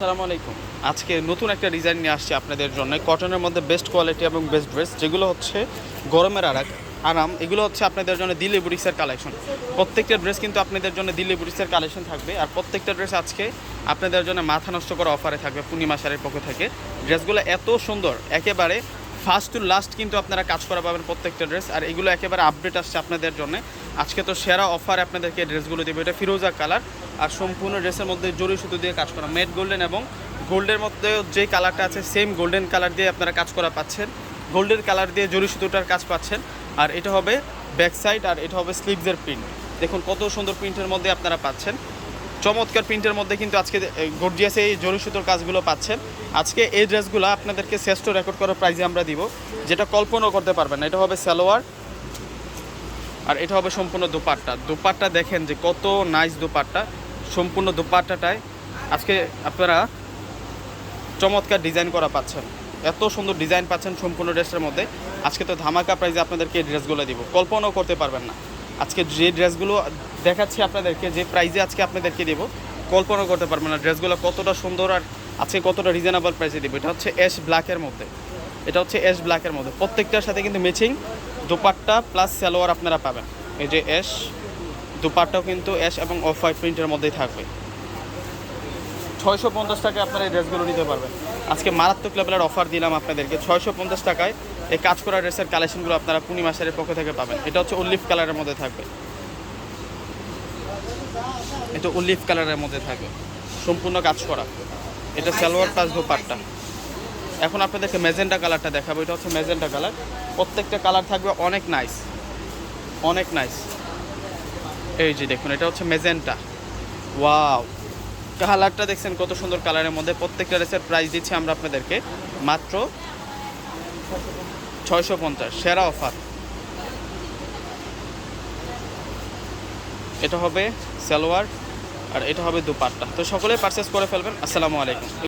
আসসালামু আলাইকুম। আজকে নতুন একটা ডিজাইন নিয়ে আসছি আপনাদের জন্য। কটনের মধ্যে বেস্ট কোয়ালিটি এবং বেস্ট ড্রেস যেগুলো হচ্ছে গরমের আরাক, আরাম, এগুলো হচ্ছে আপনাদের জন্য দিল্লি বুটিক্সের কালেকশন প্রত্যেকটা ড্রেস কিন্তু আপনাদের জন্য দিল্লি বুটিক্সের কালেকশন থাকবে। আর প্রত্যেকটা ড্রেস আজকে আপনাদের জন্য মাথা নষ্ট করা অফারে থাকবে, পূর্ণিমা সারের পক্ষ থেকে। ড্রেসগুলো এত সুন্দর, একেবারে ফার্স্ট টু লাস্ট কিন্তু আপনারা কাজ করা পাবেন প্রত্যেকটা ড্রেস আর এগুলো একেবারে আপডেট আসছে আপনাদের জন্য। আজকে তো সেরা অফার আপনাদেরকে ড্রেসগুলো দেবে। এটা ফিরোজা কালার আর সম্পূর্ণ ড্রেসের মধ্যে জরি সুতো দিয়ে কাজ করা। মেট গোল্ডেন এবং গোল্ডের মধ্যে যে কালারটা আছে সেম গোল্ডেন কালার দিয়ে আপনারা কাজ করা পাচ্ছেন। গোল্ডের কালার দিয়ে জরি সুতোটার কাজ পাচ্ছেন। আর এটা হবে ব্যাক সাইড আর এটা হবে স্লিভসের প্রিন্ট দেখুন কত সুন্দর প্রিন্টের মধ্যে আপনারা পাচ্ছেন। চমৎকার প্রিন্টের মধ্যে কিন্তু আজকে গর্জিয়াসে এই জরি সুতোর কাজগুলো পাচ্ছেন। আজকে এই ড্রেসগুলো আপনাদেরকে শ্রেষ্ঠ রেকর্ড করার প্রাইজে আমরা দিব, যেটা কল্পনাও করতে পারবেন না। এটা হবে সালোয়ার, আর এটা হবে সম্পূর্ণ দুপাট্টা। দুপাট্টা দেখেন যে কত নাইস দুপাট্টা, সম্পূর্ণ দুপাট্টাটায় আজকে আপনারা চমৎকার ডিজাইন করা পাচ্ছেন। এত সুন্দর ডিজাইন পাচ্ছেন সম্পূর্ণ ড্রেসের মধ্যে। আজকে তো ধামাকা প্রাইজে আপনাদেরকে এই ড্রেসগুলো দিব। কল্পনাও করতে পারবেন না। আজকে যে ড্রেসগুলো দেখাচ্ছি আপনাদেরকে, যে প্রাইজে আজকে আপনাদেরকে দেবো, কল্পনা করতে পারবেন না ড্রেসগুলো কতটা সুন্দর আর আজকে কতটা রিজনেবল প্রাইসে দেবো। এটা হচ্ছে অ্যাশ ব্ল্যাকের মধ্যে। এটা হচ্ছে অ্যাশ ব্ল্যাকের মধ্যে। প্রত্যেকটার সাথে কিন্তু ম্যাচিং দুপাট্টা প্লাস সালোয়ার আপনারা পাবেন। এই যে অ্যাশ দুপাট্টাও কিন্তু অ্যাশ এবং অফ হোয়াইট প্রিন্টের মধ্যেই থাকবে। ছয়শো পঞ্চাশ টাকায় আপনারা এই ড্রেসগুলো নিতে পারবেন। আজকে মারাত্মক লেভেলের অফার দিলাম আপনাদেরকে। ছয়শো পঞ্চাশ টাকায় এই কাজ করা ড্রেসের কালেকশনগুলো আপনারা পূর্ণিমা শাড়ির পক্ষ থেকে পাবেন। এটা হচ্ছে উল্লিফ কালারের মধ্যে থাকবে। এটা উল্লিফ কালারের মধ্যে থাকবে। সম্পূর্ণ কাজ করা। এটা সালোয়ার প্লাস দোপাট্টা। এখন আপনাদেরকে মেজেন্টা কালারটা দেখাবো। এটা হচ্ছে মেজেন্টা কালার প্রত্যেকটা কালার থাকবে অনেক নাইস অনেক নাইস এই যে দেখুন, এটা হচ্ছে মেজেন্টা ওয়াও কালারটা দেখছেন কত সুন্দর কালারের মধ্যে। প্রত্যেকটা ড্রেসের প্রাইস দিচ্ছি আমরা আপনাদেরকে। মাত্র ছয়শো পঞ্চাশ, সেরা অফার এটা হবে সালোয়ার আর এটা হবে দুপাট্টা। তো সকলে পারচেস করে ফেলবেন। আসসালামু আলাইকুম।